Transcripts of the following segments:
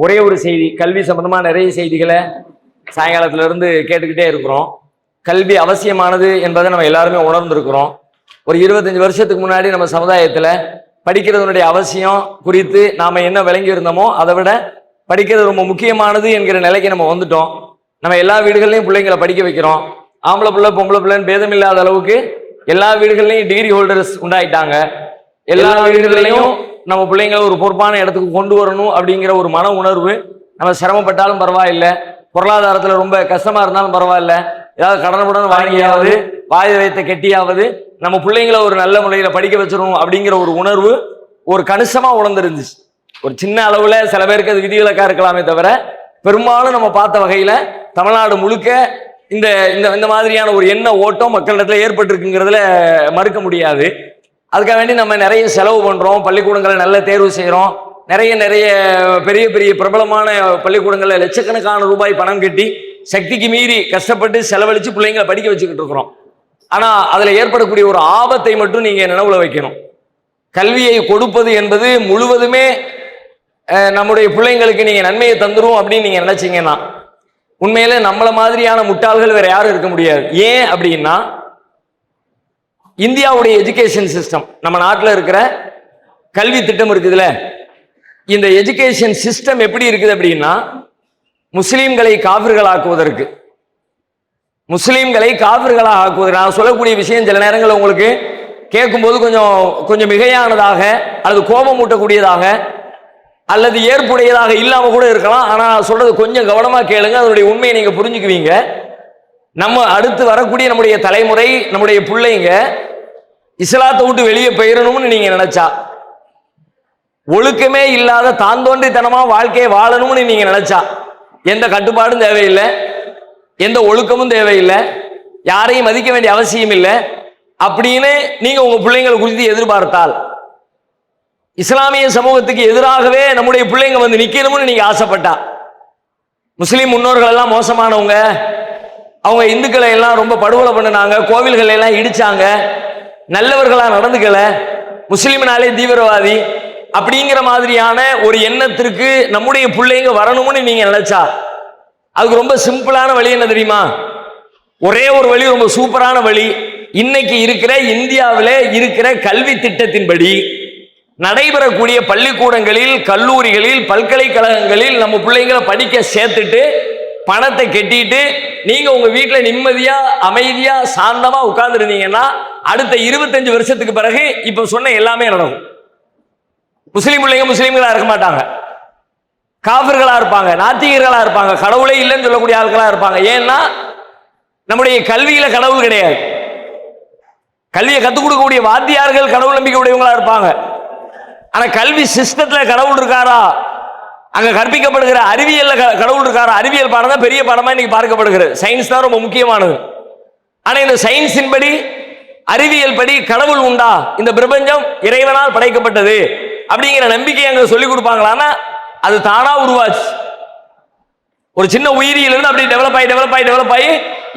ஒரே ஒரு செய்தி கல்வி சம்பந்தமா நிறைய செய்திகளை சாயங்காலத்துல இருந்து கேட்டுக்கிட்டே இருக்கிறோம். கல்வி அவசியமானது என்பதை நம்ம எல்லாருமே உணர்ந்திருக்கிறோம். ஒரு இருபத்தஞ்சு வருஷத்துக்கு முன்னாடி நம்ம சமுதாயத்துல படிக்கிறதுனுடைய அவசியம் குறித்து நாம என்ன விளங்கி இருந்தோமோ அதை விட படிக்கிறது ரொம்ப முக்கியமானது என்கிற நிலைக்கு நம்ம வந்துட்டோம். நம்ம எல்லா வீடுகள்லையும் பிள்ளைங்களை படிக்க வைக்கிறோம். ஆம்பளை பிள்ளை பொம்பளை பிள்ளைன்னு பேதம் இல்லாத அளவுக்கு எல்லா வீடுகள்லையும் டிகிரி ஹோல்டர்ஸ் உண்டாயிட்டாங்க. எல்லா வீடுகள்லையும் நம்ம பிள்ளைங்களை ஒரு பொறுப்பான இடத்துக்கு கொண்டு வரணும் அப்படிங்கிற ஒரு மன உணர்வு. நம்ம சிரமப்பட்டாலும் பரவாயில்லை. பொருளாதாரத்தில் ரொம்ப கஷ்டமாக இருந்தாலும் பரவாயில்ல. ஏதாவது கடனுடன் வாங்கியாவது வாய் வைத்த கெட்டியாவது நம்ம பிள்ளைங்களை ஒரு நல்ல முறையில் படிக்க வச்சிடணும் அப்படிங்கிற ஒரு உணர்வு ஒரு கணிசமாக உணர்ந்துருந்துச்சு. ஒரு சின்ன அளவில் சில பேருக்கு அது விதிவிலக்காக இருக்கலாமே தவிர பெரும்பாலும் நம்ம பார்த்த வகையில் தமிழ்நாடு முழுக்க இந்த இந்த இந்த மாதிரியான ஒரு எண்ண ஓட்டம் மக்களிடத்தில் ஏற்பட்டிருக்குங்கிறதுல மறுக்க முடியாது. அதுக்காக வேண்டி நம்ம நிறைய செலவு பண்ணுறோம் பள்ளிக்கூடங்களை நல்ல தேர்வு செய்கிறோம் நிறைய நிறைய பெரிய பெரிய பிரபலமான பள்ளிக்கூடங்களில் லட்சக்கணக்கான ரூபாய் பணம் கட்டி சக்திக்கு மீறி கஷ்டப்பட்டு செலவழித்து பிள்ளைங்களை படிக்க வச்சுக்கிட்டு இருக்கிறோம். ஆனால் அதில் ஏற்படக்கூடிய ஒரு ஆபத்தை மட்டும் நீங்கள் நினைவில் வைக்கணும். கல்வியை கொடுப்பது என்பது முழுவதுமே நம்முடைய பிள்ளைங்களுக்கு நீங்கள் நன்மையை தந்துரும் அப்படின்னு நீங்கள் நினச்சிங்கன்னா உண்மையிலே நம்மளை மாதிரியான முட்டாள்கள் வேறு யாரும் இருக்க முடியாது. ஏன் அப்படின்னா இந்தியாவுடைய எஜுகேஷன் சிஸ்டம் நம்ம நாட்டில் இருக்கிற கல்வி திட்டம் இருக்குதுல்ல? இந்த எஜுகேஷன் சிஸ்டம் எப்படி இருக்குது அப்படின்னா முஸ்லீம்களை காவிர்களாக்குவதற்கு. முஸ்லீம்களை காவிர்களாக ஆக்குவதற்கு நான் சொல்லக்கூடிய விஷயம் சில நேரங்களில் உங்களுக்கு கேட்கும்போது கொஞ்சம் கொஞ்சம் மிகையானதாக அல்லது கோபம் ஊட்டக்கூடியதாக அல்லது ஏற்புடையதாக இல்லாமல் கூட இருக்கலாம். ஆனால் நான் சொல்றது கொஞ்சம் கவனமாக கேளுங்க. அதனுடைய உண்மையை நீங்கள் புரிஞ்சுக்குவீங்க. நம்ம அடுத்து வரக்கூடிய நம்முடைய தலைமுறை நம்முடைய பிள்ளைங்க இஸ்லாத்தை விட்டு வெளியே போயிடணும்னு நீங்க நினைச்சா? ஒழுக்கமே இல்லாத தாந்தோன்றித்தனமா வாழ்க்கையை வாழணும்னு நீங்க நினைச்சா? எந்த கட்டுப்பாடும் தேவையில்லை. எந்த ஒழுக்கமும் தேவையில்லை. யாரையும் மதிக்க வேண்டிய அவசியம் இல்லை. அப்படின்னு நீங்க உங்க பிள்ளைங்களை குறித்து எதிர்பார்த்தால் இஸ்லாமிய சமூகத்துக்கு எதிராகவே நம்முடைய பிள்ளைங்க வந்து நிக்கணும்னு நீங்க ஆசைப்பட்டா? முஸ்லீம் முன்னோர்கள் எல்லாம் மோசமானவங்க. அவங்க இந்துக்களை எல்லாம் ரொம்ப படுகொலை பண்ணினாங்க. கோவில்களை எல்லாம் இடிச்சாங்க. நல்லவர்களா நடந்துக்கல முஸ்லீம்னாலே தீவிரவாதி அப்படிங்கிற மாதிரியான ஒரு எண்ணத்திற்கு நம்முடைய பிள்ளைங்க வரணும்னு நீங்க நினைச்சா அதுக்கு ரொம்ப சிம்பிளான வழி என்ன தெரியுமா? ஒரே ஒரு வழி ரொம்ப சூப்பரான வழி. இன்னைக்கு இருக்கிற இந்தியாவில் இருக்கிற கல்வி திட்டத்தின்படி நடைபெறக்கூடிய பள்ளிக்கூடங்களில் கல்லூரிகளில் பல்கலைக்கழகங்களில் நம்ம பிள்ளைங்களை படிக்க சேர்த்துட்டு பணத்தை கட்டிட்டு நீங்க உங்க வீட்டில் நிம்மதியா அமைதியா சாந்தமா உட்கார்ந்துருந்தீங்கன்னா அடுத்த இருபத்தஞ்சு வருஷத்துக்கு பிறகு இப்ப சொன்ன எல்லாமே நடக்கும். முஸ்லீம் பிள்ளைங்க முஸ்லீம்களா இருக்க மாட்டாங்க. காபிர்களா இருப்பாங்க நாத்திகர்களா இருப்பாங்க கடவுளே இல்லைன்னு சொல்லக்கூடிய ஆட்களா இருப்பாங்க. ஏன்னா நம்முடைய கல்வியில கடவுள் கிடையாது. கல்வியை கத்துக் கொடுக்கக்கூடிய வாத்தியார்கள் கடவுள் நம்பிக்கை உடையவங்களா இருப்பாங்க. ஆனா கல்வி சிஸ்டத்துல கடவுள் இருக்காரா? அங்க கற்பிக்கப்படுகிற அறிவியலில் கடவுள் இருக்காரா. அறிவியல் பாடம் தான் பெரிய பாடமா இன்னைக்கு பார்க்கப்படுகிறது. சயின்ஸ் தான் ரொம்ப முக்கியமானது. ஆனா இந்த சயின்ஸின் படி அறிவியல் படி கடவுள் உண்டா? இந்த பிரபஞ்சம் இறைவனால் படைக்கப்பட்டது. அப்படிங்கிற நம்பிக்கை அங்க சொல்லி கொடுப்பாங்களான்னா அது தானா உருவாச்சு. ஒரு சின்ன உயிரியிலிருந்து அப்படி டெவலப் ஆகி டெவலப் ஆகி டெவலப் ஆகி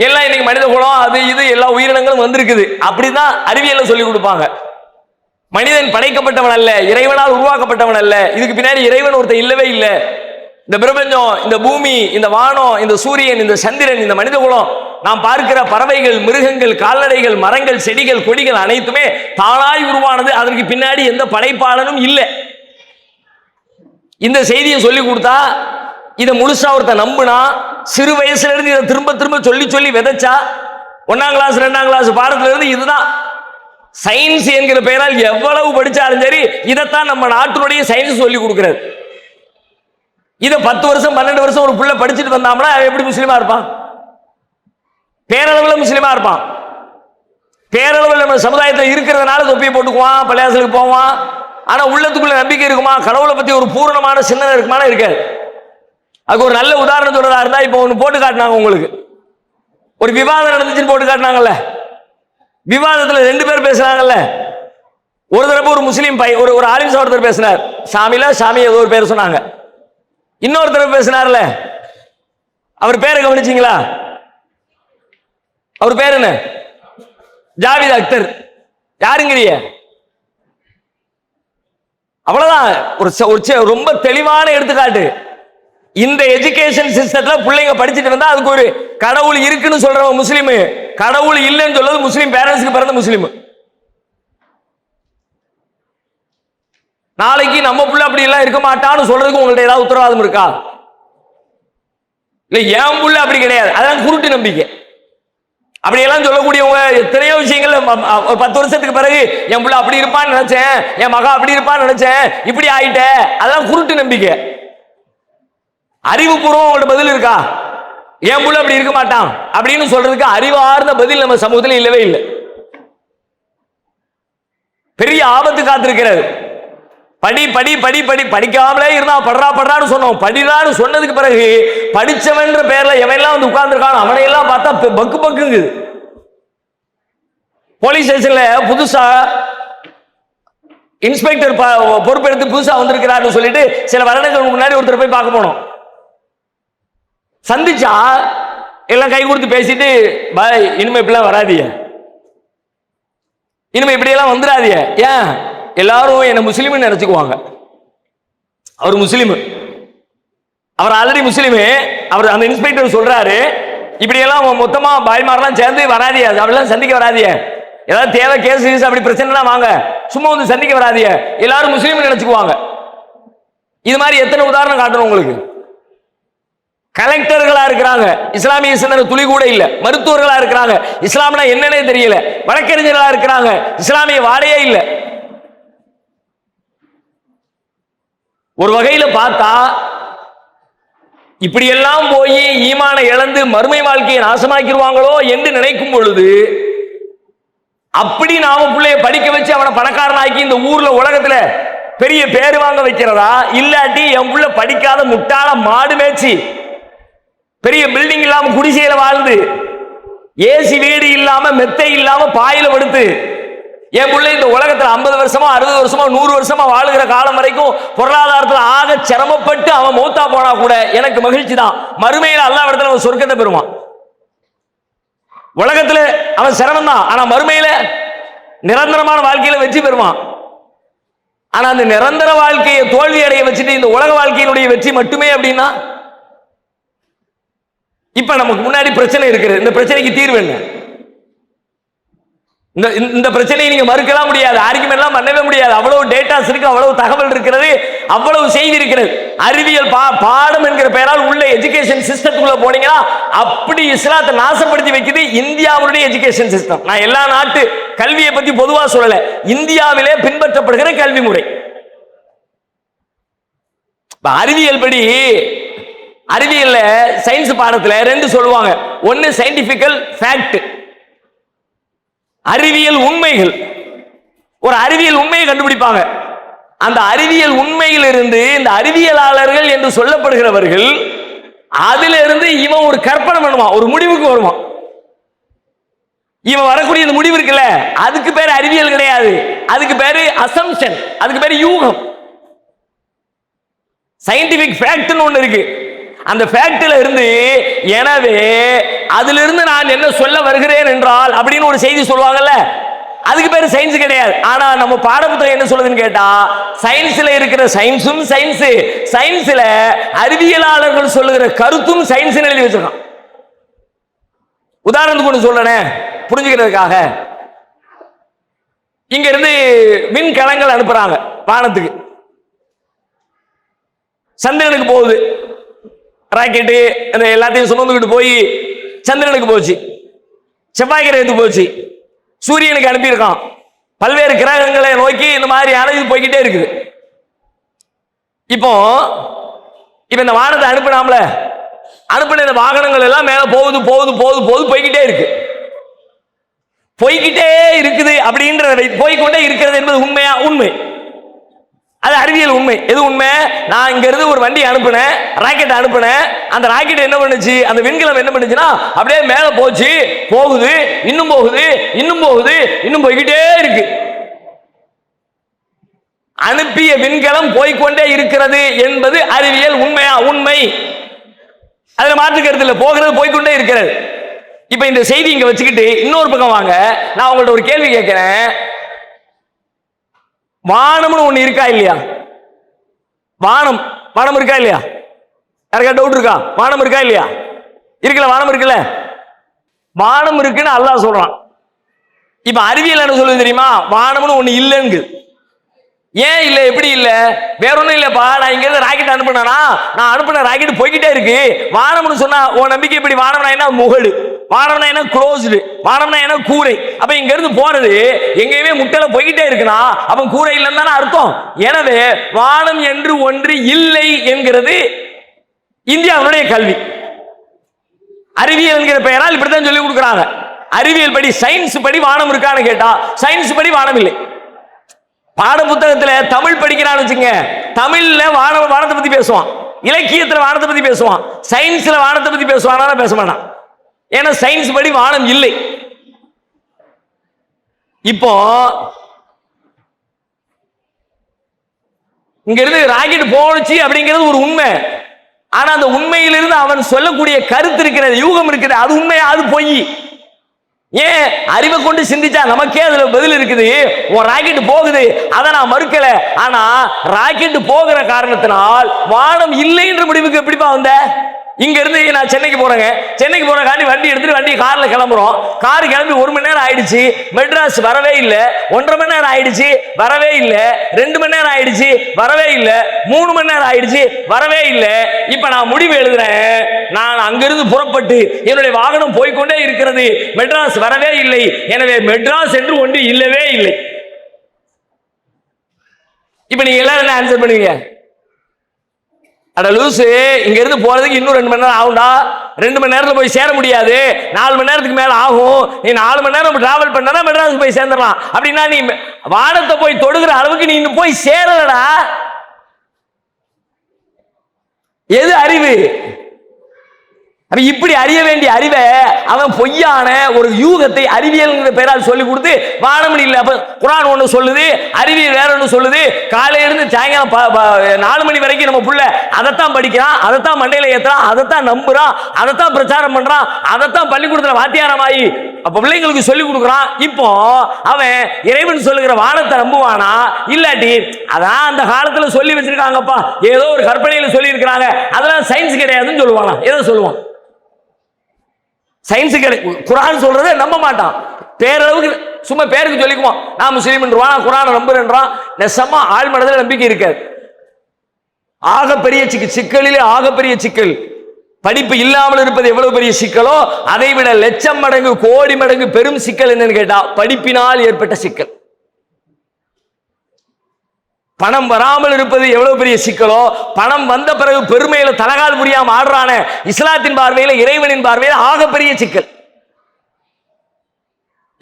எல்லாம் இன்னைக்கு மனித குலம் அது இது எல்லா உயிரினங்களும் வந்திருக்குது. அப்படிதான் அறிவியல்ல சொல்லி கொடுப்பாங்க. மனிதன் படைக்கப்பட்டவன் அல்ல இறைவனால் உருவாக்கப்பட்டவன் அல்ல. இதுக்கு பின்னாடி இறைவன் ஒருத்தன் இல்லவே இல்லை. இந்த பிரபஞ்சம் இந்த பூமி இந்த வானம் இந்த சூரியன் இந்த சந்திரன் இந்த மனித குலம் நாம் பார்க்கிற பறவைகள் மிருகங்கள் கால்நடைகள் மரங்கள் செடிகள் கொடிகள் அனைத்துமே தானாய் உருவானது. அதற்கு பின்னாடி எந்த படைப்பாளனும் இல்லை. இந்த செய்தியை சொல்லி கொடுத்தா இதை முழுசா ஒருத்தன் நம்புனா சிறு வயசுல இருந்து இதை திரும்ப திரும்ப சொல்லி சொல்லி விதைச்சா ஒன்னாம் கிளாஸ் ரெண்டாம் கிளாஸ் பாடத்துல இருந்து இதுதான். சயின்ஸ் என்கிற பெயரால் எவ்வளவு படிச்சாலும் சரி இதைத்தான் நம்ம நாட்டினுடைய சயின்ஸ் சொல்லி கொடுக்கிறது. இதை பத்து வருஷம் பன்னெண்டு வருஷம் ஒரு பிள்ளை படிச்சுட்டு வந்தாம்னா அவன் எப்படி முஸ்லீமா இருப்பான்? பேரளவில் முஸ்லீமா இருப்பான். பேரளவில் நம்ம சமுதாயத்தில் இருக்கிறதுனால தொப்பியை போட்டுக்குவான் பள்ளியாசலுக்கு போவான். ஆனா உள்ளத்துக்குள்ள நம்பிக்கை இருக்குமா? கடவுளை பத்தி ஒரு பூரணமான சிந்தனை இருக்குமானா இருக்காது. அதுக்கு ஒரு நல்ல உதாரணம் சொல்றதா இருந்தா இப்போ ஒன்று போட்டு காட்டினாங்க உங்களுக்கு. ஒரு விவாதம் நடந்துச்சுன்னு போட்டு காட்டினாங்கல்ல. விவாதத்தில் ரெண்டு பேர் பேசுறாங்கல்ல. ஒரு தடவை ஒரு முஸ்லீம் பை ஒரு ஒரு ஆலிம் ஒருத்தர் பேசினார். சாமியில சாமி ஏதோ ஒரு பேர் சொன்னாங்க. இன்னொரு பேசினார்ல. அவர் பேரை கவனிச்சிங்களா? அவர் பேர் என்ன? ஜாவித் அக்தர். யாருங்கிறிய அவ்வளவுதான். ஒரு ச- ஒரு ரொம்ப தெளிவான எடுத்துக்காட்டு. இந்த எஜுகேஷன் சிஸ்டத்துல பிள்ளைங்க படிச்சுட்டு வந்தா அதுக்கு ஒரு கடவுள் இருக்குன்னு சொல்ற முஸ்லீம். கடவுள் இல்லைன்னு சொல்றது முஸ்லீம் பேரண்ட்ஸ்க்கு பிறந்த முஸ்லீம். நாளைக்கு நம்ம பிள்ளை அப்படி எல்லாம் இருக்க மாட்டான்னு சொல்றதுக்கு உங்கள்ட்ட ஏதாவது உத்தரவாதம் இருக்கா? இல்ல என் புள்ள அப்படி கிடையாது. அதெல்லாம் குருட்டு நம்பிக்கை. அப்படியெல்லாம் சொல்லக்கூடியவங்க எத்தனையோ விஷயங்கள் ஒரு பத்து வருஷத்துக்கு பிறகு என் புள்ள அப்படி இருப்பான்னு நினைச்சேன் என் மகா அப்படி இருப்பான்னு நினைச்சேன் இப்படி ஆயிட்ட. அதெல்லாம் குருட்டு நம்பிக்கை. அறிவுபூர்வம் உங்கள்ட்ட பதில் இருக்கா? என் புள்ள அப்படி இருக்க மாட்டான். அப்படின்னு சொல்றதுக்கு அறிவார்ந்த பதில் நம்ம சமூகத்தில் இல்லவே இல்லை. பெரிய ஆபத்து காத்திருக்கிறது. படி படி படி படி படிக்காமலே இருந்தா படுறா படுறான்னு சொன்னோம். படிடான்னு சொன்னதுக்கு பிறகு படிச்சவன்ற பேர்ல எவன்லாம் வந்து உட்கார்ந்துருக்கான். அவனையெல்லாம் பார்த்தா பக்கு பக்குங்குது போலீஸ் ஸ்டேஷன்ல புதுசா இன்ஸ்பெக்டர் ப- பொறுப்பெடுத்து புதுசா வந்திருக்கிறாருன்னு சொல்லிட்டு சில வருடங்களுக்கு முன்னாடி ஒருத்தர் போய் பார்க்க போனோம். சந்திச்சா எல்லாம் கை கொடுத்து பேசிட்டு பாய் இனிமே இப்படிலாம் வராதிய இனிமே இப்படியெல்லாம் வந்துடாதிய ஏன்? எல்லாரும் என்னை முஸ்லீம்னு நினைச்சுக்குவாங்க. அவர் முஸ்லீம். அவர் ஆல்ரெடி முஸ்லீமு. அவர் அந்த இன்ஸ்பெக்டர் சொல்றாரு இப்படியெல்லாம் மொத்தமா பாய்மாரெல்லாம் சேர்ந்து வராதிய அப்படிலாம் சந்திக்க வராதிய ஏதாவது தேவை கேஸ் கீஸ் அப்படி பிரச்சனைலாம் வாங்க. சும்மா வந்து சந்திக்க வராதிய எல்லாரும் முஸ்லீம் நினைச்சுக்குவாங்க. இது மாதிரி எத்தனை உதாரணம் காட்டணும் உங்களுக்கு? கலெக்டர்களா இருக்கிறாங்க. இஸ்லாமிய சிந்தனை துளி கூட இல்ல. மருத்துவர்களா இருக்கிறாங்க. இஸ்லாம்னா என்னன்னே தெரியல. வழக்கறிஞர்களா இருக்கிறாங்க. இஸ்லாமிய வாடையே இல்ல. ஒரு வகையில பார்த்தா இப்படியெல்லாம் போய் ஈமானை இழந்து மறுமை வாழ்க்கையை நாசமாக்கிடுவாங்களோ என்று நினைக்கும் பொழுது அப்படி நாம பிள்ளைய படிக்க வச்சு அவனை பணக்காரனாக்கி இந்த ஊர்ல உலகத்துல பெரிய பேர் வாங்க வைக்கிறதா? இல்லாட்டி என் பிள்ளை படிக்காத முட்டாள மாடு மேய்ச்சி பெரிய பில்டிங் இல்லாம குடிசையில வாழ்ந்து ஏசி வீடு இல்லாம மெத்தை இல்லாம பாயில படுத்து என் பிள்ளை இந்த உலகத்துல 50 வருஷமா அறுபது வருஷமா நூறு வருஷமா வாழுகிற காலம் வரைக்கும் பொருளாதாரத்துல ஆக சிரமப்பட்டு அவன் மௌத்தா போனா கூட எனக்கு மகிழ்ச்சி தான். மறுமையில அல்லா இடத்துல அவன் சொர்க்கத்தை பெறுவான். உலகத்துல அவன் சிரமம் தான். ஆனா மறுமையில நிரந்தரமான வாழ்க்கையில வெற்றி பெறுவான். ஆனா அந்த நிரந்தர வாழ்க்கையை தோல்வி அடைய வச்சுட்டு இந்த உலக வாழ்க்கையினுடைய வெற்றி மட்டுமே அப்படின்னா இப்ப நமக்கு முன்னாடி பிரச்சனை இருக்கிறது இந்த பிரச்சனைக்கு தீர்வு என்ன? இந்த இந்த- இந்த பிரச்சனையை நீங்க மறுக்கலாம் முடியாது. ஆர்குமெண்ட் எல்லாம் பண்ணவே முடியாது. அவ்வளவு டேட்டாஸ் இருக்கு அவ்வளவு தகவல் இருக்கிறது அவ்வளவு செய்தி இருக்கிறது. அறிவியல் பா பாடம் என்கிற பெயரால் உள்ள எஜுகேஷன் சிஸ்டத்துக்குள்ள போனீங்கன்னா அப்படி இஸ்லாத்தை நாசப்படுத்தி வைக்குது இந்தியாவுடைய எஜுகேஷன் சிஸ்டம் நான் எல்லா நாட்டு கல்வியை பத்தி பொதுவா சொல்லல. இந்தியாவிலே பின்பற்றப்படுகிற கல்வி முறை. அறிவியல் படி அறிவியல்ல சயின்ஸ் பாடத்துல ரெண்டு சொல்லுவாங்க. ஒன்னு சயின்டிபிக்கல் ஃபேக்ட் அறிவியல் உண்மைகள். ஒரு அறிவியல் உண்மையை கண்டுபிடிப்பாங்க. அந்த அறிவியல் உண்மையிலிருந்து இந்த அறிவியலாளர்கள் என்று சொல்லப்படுகிறவர்கள் அதிலிருந்து இவன் ஒரு கற்பனை பண்ணுவான் ஒரு முடிவுக்கு வருவான். இவன் வரக்கூடிய இந்த முடிவு இருக்குல்ல அதுக்கு பேர் அறிவியல் கிடையாது. அதுக்கு பேரு அசம்ஷன் அதுக்கு பேரு யூகம். சயின்டிபிக் ஃபேக்ட்னு ஒன்று இருக்கு. அந்த ஃபேக்ட்ல இருந்து எனவே அதிலிருந்து நான் என்ன சொல்ல வருகிறேன் என்றால் அப்படின்னு ஒரு செய்தி சொல்லுவாங்கல்ல அதுக்கு பேர் சயின்ஸ் கிடையாது. ஆனா நம்ம பாடப்புத்தகம் என்ன சொல்லுதுன்னு கேட்டா சயின்ஸ்ல இருக்கிற சயின்ஸும் சயின்ஸ் சயின்ஸ்ல அறிவியலாளர்கள் சொல்லுகிற கருத்தும் சயின்ஸ் எழுதி வச்சிருக்கான். உதாரணத்துக்கு ஒன்று சொல்லணே புரிஞ்சுக்கிறதுக்காக. இங்க இருந்து மின்கலங்கள் அனுப்புறாங்க வானத்துக்கு. சந்திரனுக்கு போகுது. ராக்கெட்டு அந்த எல்லாத்தையும் சுமந்துக்கிட்டு போய் சந்திரனுக்கு போச்சு. செவ்வாய் கிரகத்துக்கு போச்சு. சூரியனுக்கு அனுப்பியிருக்கான். பல்வேறு கிரகங்களை நோக்கி இந்த மாதிரி இது போய்கிட்டே இருக்குது. இப்போ இப்போ இந்த வானத்தை அனுப்பினாம்ல அனுப்பின இந்த வாகனங்கள் எல்லாம் மேலே போகுது போகுது போகுது போகுது போய்கிட்டே இருக்கு. போய்கிட்டே இருக்குது அப்படின்ற போய்க்கொண்டே இருக்கிறது என்பது உண்மையா? உண்மை. அது அறிவியல் உண்மை. எது உண்மை? நான் இங்க இருந்து ஒரு வண்டி அனுப்புனேன் ராக்கெட் அனுப்புனேன். அந்த ராக்கெட் என்ன பண்ணுச்சு? அந்த விண்கலம் என்ன பண்ணுச்சுன்னா அப்படியே மேல போச்சு. போகுது இன்னும் போகுது இன்னும் போகுது இன்னும் போய்கிட்டே இருக்கு. அனுப்பிய விண்கலம் போய்க்கொண்டே இருக்கிறது என்பது அறிவியல் உண்மையா? உண்மை. அதுல மாற்று கருத்து போகிறது போய்க்கொண்டே இருக்கிறது. இப்ப இந்த செய்தி இங்க வச்சுக்கிட்டு இன்னொரு பக்கம் வாங்க. நான் உங்கள்ட்ட ஒரு கேள்வி கேட்கிறேன். வானம்னு ஒண்ணு இருக்கா இல்லையா? வானம் வானம் இருக்கா இல்லையா? யாருக்கா டவுட் இருக்கா? வானம் இருக்கா இல்லையா? இருக்குல்ல வானம் இருக்குல்ல? வானம் இருக்குன்னு அல்லா சொல்றான். இப்ப அறிவியல் என்ன சொல்லுது தெரியுமா? வானம்னு ஒண்ணு இல்லைங்கு. ஏன் இல்ல? எப்படி இல்ல? வேற ஒண்ணும் இல்லப்பா. நான் இங்க இருந்து ராக்கெட் அனுப்புனேனா? நான் அனுப்புன ராக்கெட் போய்கிட்டே இருக்கு. வானம்னு சொன்னா உன் நம்பிக்கை இப்படி வானம்னா என்ன? முகடு. வானம்னா என்ன? க்ளோஸ்டு வானம்னா என்ன? கூரை. அப்ப இங்க இருந்து போறது எங்கேயுமே முட்டையில போய்கிட்டே இருக்குன்னா அப்ப கூரை இல்லைன்னு தானே அர்த்தம். எனவே வானம் என்று ஒன்று இல்லை என்கிறது இந்தியாவுடைய கல்வி. அறிவியல் என்கிற பெயரால் இப்படித்தான் சொல்லி கொடுக்குறாங்க. அறிவியல் படி சயின்ஸ் படி வானம் இருக்கான்னு கேட்டா சயின்ஸ் படி வானம் இல்லை. பாட புத்தகத்துல தமிழ் படிக்கிறான்னு வச்சுங்க தமிழ்ல வான வானத்தை பத்தி பேசுவான். இலக்கியத்துல வானத்தை பத்தி பேசுவான். சயின்ஸ்ல வானத்தை பத்தி பேசுவானா? பேச மாட்டான். ஏன்னா சயின்ஸ் படி வானம் இல்லை. இப்போ இங்க இருந்து ராக்கெட் போனுச்சு அப்படிங்கிறது ஒரு உண்மை. ஆனா அந்த உண்மையிலிருந்து அவன் சொல்லக்கூடிய கருத்து இருக்கிறது யூகம் இருக்கிறது அது உண்மையா அது பொய். ஏன்? அறிவை கொண்டு சிந்திச்சா நமக்கே அதுல பதில் இருக்குது. உன் ராக்கெட் போகுது அதை நான் மறுக்கல. ஆனா ராக்கெட் போகிற காரணத்தினால் வானம் இல்லை என்ற முடிவுக்கு எப்படிப்பா வந்த? இங்க இருந்து நான் சென்னைக்கு போறேங்க. சென்னைக்கு போறக்காண்டி வண்டி எடுத்துட்டு வண்டி கார்ல கிளம்புறோம். கார் கிளம்பி ஒரு மணி நேரம் ஆயிடுச்சு. மெட்ராஸ் வரவே இல்லை. ஒன்றரை மணி நேரம் ஆயிடுச்சு. வரவே இல்லை. ரெண்டு மணி நேரம் ஆயிடுச்சு. வரவே இல்லை. மூணு மணி நேரம் ஆயிடுச்சு. வரவே இல்லை. இப்ப நான் முடிவு எழுதுறேன். நான் அங்கிருந்து புறப்பட்டு என்னுடைய வாகனம் போய்க்கொண்டே இருக்கிறது. மெட்ராஸ் வரவே இல்லை. எனவே மெட்ராஸ் என்று ஒன்று இல்லவே இல்லை. இப்ப நீங்க எல்லாரும் என்ன ஆன்சர் பண்ணுவீங்க? அட லூசு இங்க இருந்து போறதுக்கு இன்னும் ரெண்டு மணி நேரம் ஆகும்டா. ரெண்டு மணி நேரத்துல போய் சேர முடியாது. நாலு மணி நேரத்துக்கு மேல ஆகும். நீ நாலு மணி நேரம் டிராவல் பண்ணா மெட்ராஸ் போய் சேர்ந்துடலாம். அப்படின்னா நீ வானத்தை போய் தொடுகிற அளவுக்கு நீ இன்னும் போய் சேரலடா. எது அறிவு? அப்ப இப்படி அறிய வேண்டிய அறிவை அவன் பொய்யான ஒரு யூகத்தை அறிவியல் பெயரால் சொல்லி கொடுத்து வானமணி இல்லை அப்ப குரான் ஒன்று சொல்லுது அறிவியல் வேற ஒன்று சொல்லுது. காலையிலிருந்து சாயங்காலம் நாலு மணி வரைக்கும் நம்ம புள்ள அதைத்தான் படிக்கிறான் அதைத்தான் மண்டையில ஏத்துறான் அதைத்தான் நம்புறான் அதைத்தான் பிரச்சாரம் பண்றான் அதைத்தான் பள்ளிக்கூடத்தில் வாத்தியாரமாயி அப்ப பிள்ளைங்களுக்கு சொல்லி கொடுக்குறான். இப்போ அவன் இறைவன் சொல்லுகிற வானத்தை நம்புவானா? இல்லாட்டி அதான் அந்த காலத்துல சொல்லி வச்சிருக்காங்கப்பா. ஏதோ ஒரு கற்பனையில சொல்லி இருக்கிறாங்க அதெல்லாம் சயின்ஸ் கிடையாதுன்னு சொல்லுவானா? ஏதோ சொல்லுவான். சயின்ஸுக்கு கிடையாது குரான் சொல்றதை நம்ப மாட்டான். பேரளவுக்கு சும்மா பேருக்கு சொல்லிக்குவான். நான் முஸ்லீம்ன்றான் குரானை நம்புறேன்றான். நெசமா ஆள் மனதில் நம்பிக்கை இருக்காது. ஆகப்பெரிய சிக்கல் சிக்கலிலே ஆகப்பெரிய சிக்கல். படிப்பு இல்லாமல் இருப்பது எவ்வளவு பெரிய சிக்கலோ அதை விட லட்சம் மடங்கு கோடி மடங்கு பெரும் சிக்கல் என்னன்னு கேட்டா படிப்பினால் ஏற்பட்ட சிக்கல். பணம் வராமல் இருப்பது எவ்வளவு பெரிய சிக்கலோ பணம் வந்த பிறகு பெருமையில தலகால் புரியாம ஆடுறான இஸ்லாத்தின் பார்வையில இறைவனின் பார்வையில ஆகப்பெரிய சிக்கல்.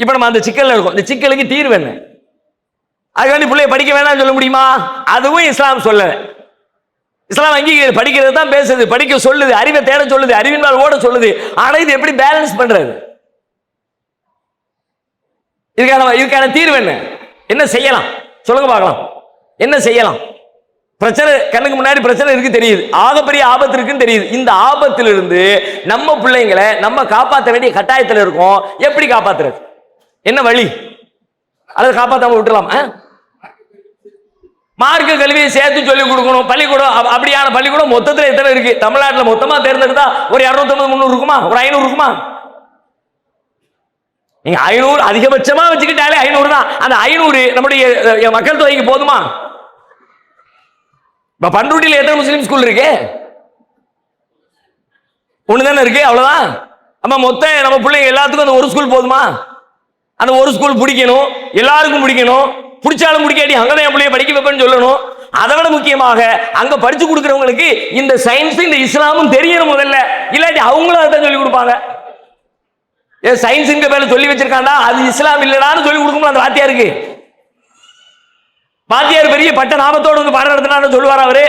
இப்ப நம்ம அந்த சிக்கல்ல இருக்கோம். இந்த சிக்கலுக்கு தீர்வு என்ன? அதுக்காண்டி பிள்ளைய படிக்க வேணாம்னு சொல்ல முடியுமா? அதுவும் இஸ்லாம் சொல்ல இஸ்லாம் அங்கீகரி படிக்கிறது தான் பேசுது படிக்க சொல்லுது அறிவை தேட சொல்லுது அறிவின் மேல் ஓட சொல்லுது. ஆனா இது எப்படி பேலன்ஸ் பண்றது? இதுக்கான இதுக்கான தீர்வு என்ன? என்ன செய்யலாம்? சொல்லுங்க பார்க்கலாம். என்ன செய்யலாம்? பிரச்சனை கண்ணுக்கு முன்னாடி பிரச்சனை இருக்கு தெரியுது. ஆகப்பெரிய ஆபத்து இருக்குன்னு தெரியுது. இந்த ஆபத்திலிருந்து நம்ம பிள்ளைங்களை நம்ம காப்பாற்ற வேண்டிய கட்டாயத்தில் இருக்கோம். எப்படி காப்பாத்துறது? என்ன வழி? அதை காப்பாத்தாம விட்டுலாம் மார்க்க கல்வியை சேர்த்து சொல்லிக் கொடுக்கணும். பள்ளிக்கூடம் அப்- அப்படியான பள்ளிக்கூடம் மொத்தத்தில் எத்தனை இருக்கு? தமிழ்நாட்டில் மொத்தமாக தேர்ந்தெடுத்தா ஒரு இரநூத்தம்பது முந்நூறு இருக்குமா? ஒரு ஐநூறு இருக்குமா? நீங்க ஐநூறு அதிகபட்சமா வச்சுக்கிட்டாலே ஐநூறு தான். அந்த ஐநூறு நம்முடைய மக்கள் தொகைக்கு போதுமா? இப்போ பண்ருட்டியில் எத்தனை முஸ்லீம் ஸ்கூல் இருக்கு? ஒன்று தானே இருக்கு? அவ்வளோதான் அப்ப மொத்தம் நம்ம பிள்ளைங்க எல்லாத்துக்கும் அந்த ஒரு ஸ்கூல் போதுமா? அந்த ஒரு ஸ்கூல் பிடிக்கணும். எல்லாருக்கும் பிடிக்கணும். பிடிச்சாலும் பிடிக்காட்டி அங்கே தான் என் பிள்ளைய படிக்க வைப்பேன்னு சொல்லணும். அதை விட முக்கியமாக அங்க படிச்சு கொடுக்குறவங்களுக்கு இந்த சயின்ஸ் இந்த இஸ்லாமும் தெரியணும் முதல்ல. இல்லாட்டி அவங்களும் அதை சொல்லி கொடுப்பாங்க. ஏன் சயின்ஸுங்க பேர்ல சொல்லி வச்சிருக்காண்டா? அது இஸ்லாம் இல்லடான்னு சொல்லி கொடுக்கும்போது அந்த வாத்தியாருக்கு வாத்தியார் பெரிய பட்ட நாமத்தோடு வந்து பாடம் நடத்தினான்னு சொல்லுவார் அவரு.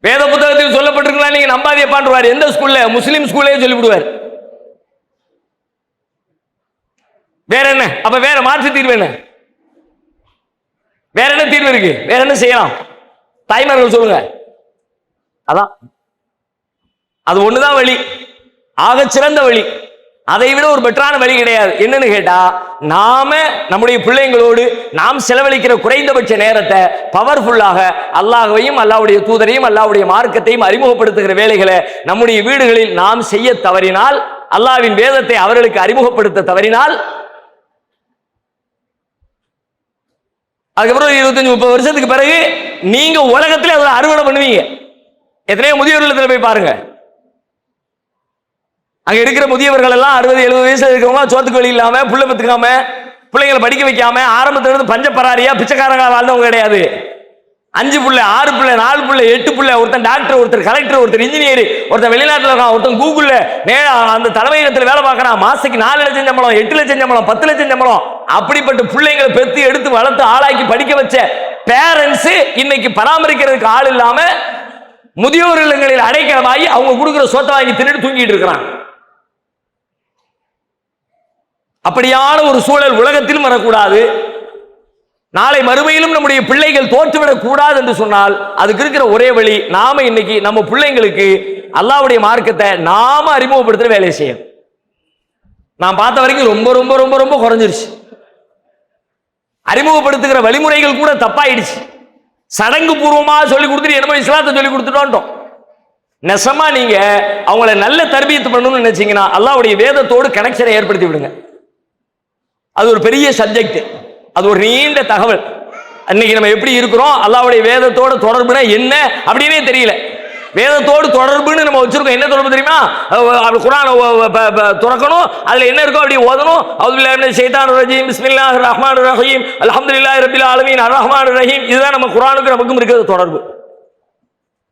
வேத புத்தகத்தில் சொல்லப்பட்டிருக்கலாம் நீங்க நம்பாதியப்பான்றார் எந்த ஸ்கூல்ல முஸ்லீம் ஸ்கூல்லே சொல்லிவிடுவார். வேற என்ன? அப்ப வேற மாற்று தீர்வு என்ன? வேற என்ன தீர்வு இருக்கு? வேற என்ன செய்யலாம்? தாய்மார்கள் சொல்லுங்க. அதான். அது ஒண்ணுதான் வழி. ஆக சிறந்த வழி. அதை விட ஒரு பெட்டரான வழி கிடையாது. என்னன்னு கேட்டா நாம நம்முடைய பிள்ளைங்களோடு நாம் செலவழிக்கிற குறைந்தபட்ச நேரத்தை பவர்ஃபுல்லாக அல்லாஹையும் அல்லாவுடைய தூதரையும் அல்லாஹ்வுடைய மார்க்கத்தையும் அறிமுகப்படுத்துகிற வேலைகளை நம்முடைய வீடுகளில் நாம் செய்ய தவறினால் அல்லாஹ்வின் வேதத்தை அவர்களுக்கு அறிமுகப்படுத்த தவறினால் அதுக்கப்புறம் இருபத்தஞ்சு முப்பது வருஷத்துக்கு பிறகு நீங்க உலகத்துல அதை அறுவடை பண்ணுவீங்க. எத்தனையோ முதியோர் இல்லத்தில் போய் பாருங்க. அங்க இருக்கிற முதியவர்கள் எல்லாம் அறுபது எழுபது வயசுல இருக்கிறவங்க சோத்துக்கு வழி இல்லாம புள்ள பத்துக்காம பிள்ளைங்களை படிக்க வைக்காம ஆரம்பத்துல இருந்து பஞ்சப்பராரியா பிச்சைக்காரங்க வாழ்ந்தவங்க கிடையாது. அஞ்சு புள்ள ஆறு புள்ள நாலு புள்ள எட்டு புள்ள ஒருத்தன் டாக்டர் ஒருத்தர் கலெக்டர் ஒருத்தர் இன்ஜினியர் ஒருத்தன் வெளிநாட்டில் இருக்கான் ஒருத்தன் கூகுள்ல நே அந்த தலைமையகத்தில் வேலை பார்க்கறான். மாசத்துக்கு நாலு லட்சம் சம்பளம் எட்டு லட்சம் சம்பளம் பத்து லட்சம் சம்பளம். அப்படிப்பட்ட பிள்ளைங்களை பெத்து எடுத்து வளர்த்து ஆளாக்கி படிக்க வச்ச பேரண்ட்ஸ் இன்னைக்கு பராமரிக்கிறதுக்கு ஆள் இல்லாம முதியோர் இல்லங்களில் அடைக்கலமாகி அவங்க கொடுக்குற சொத்தை வாங்கி தின்னுட்டு தூங்கிட்டு இருக்கிறான் அப்படியான ஒரு சூழல் உலகத்திலும் வரக்கூடாது. நாளை மறுமையிலும் நம்முடைய பிள்ளைகள் தோற்றுவிடக் கூடாது என்று சொன்னால் அதுக்கு இருக்கிற ஒரே வழி நாம இன்னைக்கு நம்ம பிள்ளைங்களுக்கு அல்லாவுடைய மார்க்கத்தை நாம அறிமுகப்படுத்துற வேலையை செய்யணும். நான் பார்த்த வரைக்கும் ரொம்ப ரொம்ப ரொம்ப ரொம்ப குறைஞ்சிருச்சு. அறிமுகப்படுத்துகிற வழிமுறைகள் கூட தப்பாயிடுச்சு. சடங்கு பூர்வமா சொல்லி கொடுத்துட்டு என்னமோ இஸ்லாத்தை சொல்லி கொடுத்துட்டோம் நெசமா நீங்க அவங்கள நல்ல தர்பியத்து பண்ணணும்னு நினைச்சீங்கன்னா அல்லாவுடைய வேதத்தோடு கனெக்ஷனை ஏற்படுத்தி விடுங்க. அது ஒரு பெரிய சப்ஜெக்ட் அது ஒரு நீண்ட தகவல். அன்னைக்கு நம்ம எப்படி இருக்கிறோம்? அல்லாவுடைய வேதத்தோட தொடர்புனா என்ன அப்படின்னே தெரியல. வேதத்தோடு தொடர்புன்னு நம்ம வச்சிருக்கோம். என்ன தொடர்பு தெரியுமா? அஹ் அஹ் துறக்கணும். அதுல என்ன இருக்கோ அப்படி ஓதணும். அவுதுல்லாஹி சைதான் ரஜீம். பிஸ்மில்லா ரஹ்மான் ரஹீம். அலமதுல்லா ரபில் ஆலமீன். அர் ரஹ்மானிர் ரஹீம். இதுதான் நம்ம குரானுக்கு நமக்கும் இருக்கிற தொடர்பு.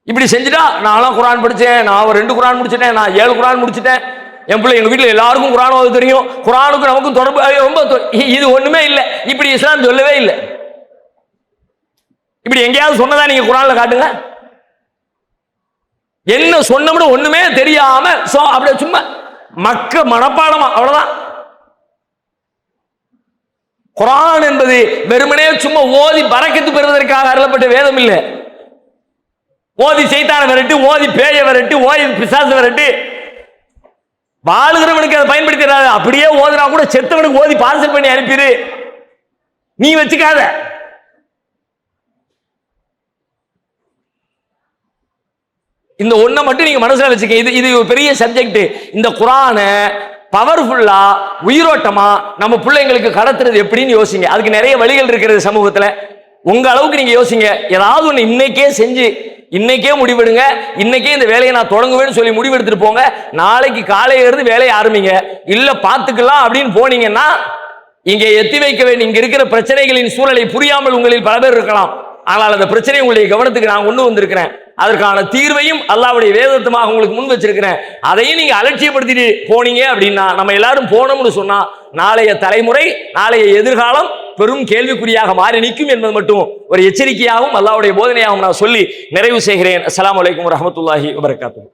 இப்படி செஞ்சுட்டா நான்லாம் குரான் படிச்சேன் நான் ஒரு ரெண்டு குரான் முடிச்சிட்டேன் நான் ஏழு குரான் முடிச்சிட்டேன். என் பிள்ளை எங்கள் வீட்டில் எல்லாருக்கும் குரான் ஓத தெரியும். குரானுக்கும் நமக்கும் தொடர்பு ரொம்ப தொ- இது ஒன்றுமே இல்லை. இப்படி இஸ்லாம் சொல்லவே இல்லை. இப்படி எங்கேயாவது சொன்னதா நீங்கள் குரானில் காட்டுங்க? என்ன சொன்னோம்னு ஒன்றுமே தெரியாம சோ அப்படியே சும்மா மக்க மனப்பாடமா அவ்வளோதான் குரான் என்பது வெறுமனே சும்மா ஓதி பறக்கத்து பெறுவதற்காக அருளப்பட்ட வேதம் இல்லை. ஓதி செய்தான விரட்டு ஓதி பேய விரட்டு ஓதி பிசாசு விரட்டு வாழுகிறவனுக்கு அதை பயன்படுத்திடாது அப்படியே ஓதுனா கூட செத்தவனுக்கு ஓதி பார்சல் பண்ணி அனுப்பிடு. நீ வச்சுக்காத. இந்த ஒண்ணை மட்டும் நீங்க மனசுல வச்சுக்க. இது இது ஒரு பெரிய சப்ஜெக்ட் இந்த குரானை பவர்ஃபுல்லா உயிரோட்டமா நம்ம பிள்ளைங்களுக்கு கடத்துறது எப்படின்னு யோசிங்க. அதுக்கு நிறைய வழிகள் இருக்கிறது சமூகத்துல. உங்க அளவுக்கு நீங்க யோசிங்க. ஏதாவது ஒன்று இன்னைக்கே செஞ்சு இன்னைக்கே முடிவெடுங்க. இன்னைக்கே இந்த வேலையை நான் தொடங்குவேன்னு சொல்லி முடிவெடுத்துட்டு போங்க. நாளைக்கு காலையிலிருந்து வேலையை ஆரம்பிங்க. இல்ல பாத்துக்கலாம் அப்படின்னு போனீங்கன்னா இங்கே எத்தி வைக்க வேண்டிய இங்க இருக்கிற பிரச்சனைகளின் சூழலை புரியாமல் உங்களில் பல பேர் இருக்கலாம். ஆனால் அந்த பிரச்சனை உங்களுடைய கவனத்துக்கு நான் கொண்டு வந்திருக்கிறேன். அதற்கான தீர்வையும் அல்லாவுடைய வேதத்துமாக உங்களுக்கு முன் வச்சிருக்கிறேன். அதையும் நீங்க அலட்சியப்படுத்திட்டு போனீங்க அப்படின்னா நம்ம எல்லாரும் போனோம்னு சொன்னா நாளைய தலைமுறை நாளைய எதிர்காலம் பெரும் கேள்விக்குறியாக மாறி நிற்கும் என்பது மட்டும் ஒரு எச்சரிக்கையாகவும் அல்லாவுடைய போதனையாகவும் நான் சொல்லி நிறைவு செய்கிறேன். அஸ்லாம் வலைக்கம் வரஹ்மத்துல்லாஹி வபரகாத்துஹு.